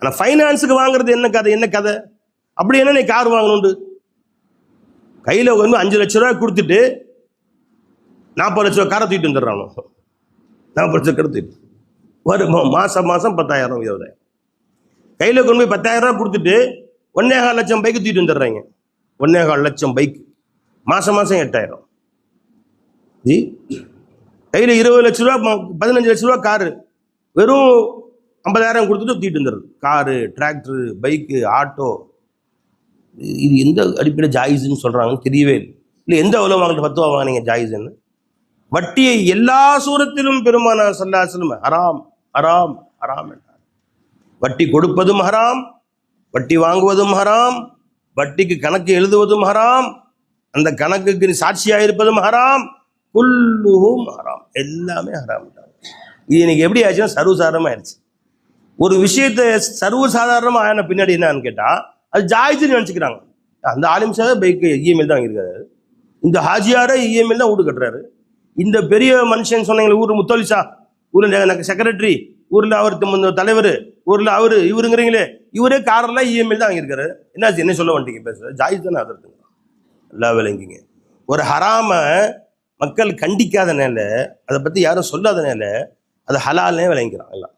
ஆனால் ஃபைனான்ஸுக்கு வாங்குறது என்ன கதை? என்ன கதை? அப்படி என்ன நீ கார் வாங்கணுண்டு கையில் வந்து அஞ்சு லட்ச ரூபா கொடுத்துட்டு நாற்பது லட்ச ரூபா காரை தூக்கிட்டு வந்துடுறாங்க நாற்பது லட்சம் காரை தூக்கிட்டு. ஒரு மாதம் மாதம் பத்தாயிரம் இருபதாயிரம் கையில் கொண்டு போய் பத்தாயிரம் ரூபா கொடுத்துட்டு ஒன்னே கால் லட்சம் பைக்கு தூக்கிட்டு வந்துடுறாங்க. ஒன்னே கால் லட்சம் பைக் மாதம் மாதம் எட்டாயிரம். ஜி கையில் இருபது லட்ச ரூபா ம- பதினஞ்சு லட்ச ரூபா காரு. வெறும் ஐம்பதாயிரம் கொடுத்துட்டு தூக்கிட்டு வந்துடுறது. காரு டிராக்டரு பைக்கு ஆட்டோ இது எந்த அடிப்படையில் ஜாயிஸ்ன்னு சொல்கிறாங்கன்னு தெரியவே இல்லை. இல்லை எந்த அவ்வளோ வாங்கிட்டு பத்து ரூபா வாங்கினீங்க ஜாயிஸ்ன்னு? வட்டியை எல்லா சூரத்திலும் பெருமான சல்லாசலும் ஹராம் ஹராம் ஹராம் என்றார். வட்டி கொடுப்பதும் ஹராம் வட்டி வாங்குவதும் ஹராம் வட்டிக்கு கணக்கு எழுதுவதும் ஹராம் அந்த கணக்குக்கு சாட்சியாக இருப்பதும் ஹராம் குல்லுவும் ஹராம். எல்லாமே ஹராம் இது எனக்கு எப்படி ஆச்சுன்னா சர்வசாரமாக ஆயிடுச்சு ஒரு விஷயத்தை சர்வசாதாரணமாக ஆன பின்னாடி என்னன்னு கேட்டால் அது ஜாயிச்சுன்னு நினச்சிக்கிறாங்க. அந்த ஆலிம் சார் பைக்கு இஎம்ஐல் தான் வாங்கியிருக்காரு. இந்த ஹாஜியாரை இஎம்ஐல் தான் வீடு கட்டுறாரு. இந்த பெரிய மனுஷன் சொன்னீங்களே ஊர் முத்தோலிசா ஊரில் எனக்கு செக்ரட்டரி ஊரில் அவர் தலைவர் ஊரில் அவர் இவருங்கிறீங்களே இவரே காரெல்லாம் இஎம்ஐல் தான் வாங்கியிருக்காரு. என்ன என்ன சொல்ல வந்துட்டீங்க பேசுற ஜாயிஸ் தானே அது இருக்குங்க எல்லா விளங்கிங்க. ஒரு ஹராம மக்கள் கண்டிக்காதனால அதை பற்றி யாரும் சொல்லாதனால அது ஹலால்னே விளங்கிக்கிறான் எல்லாம்.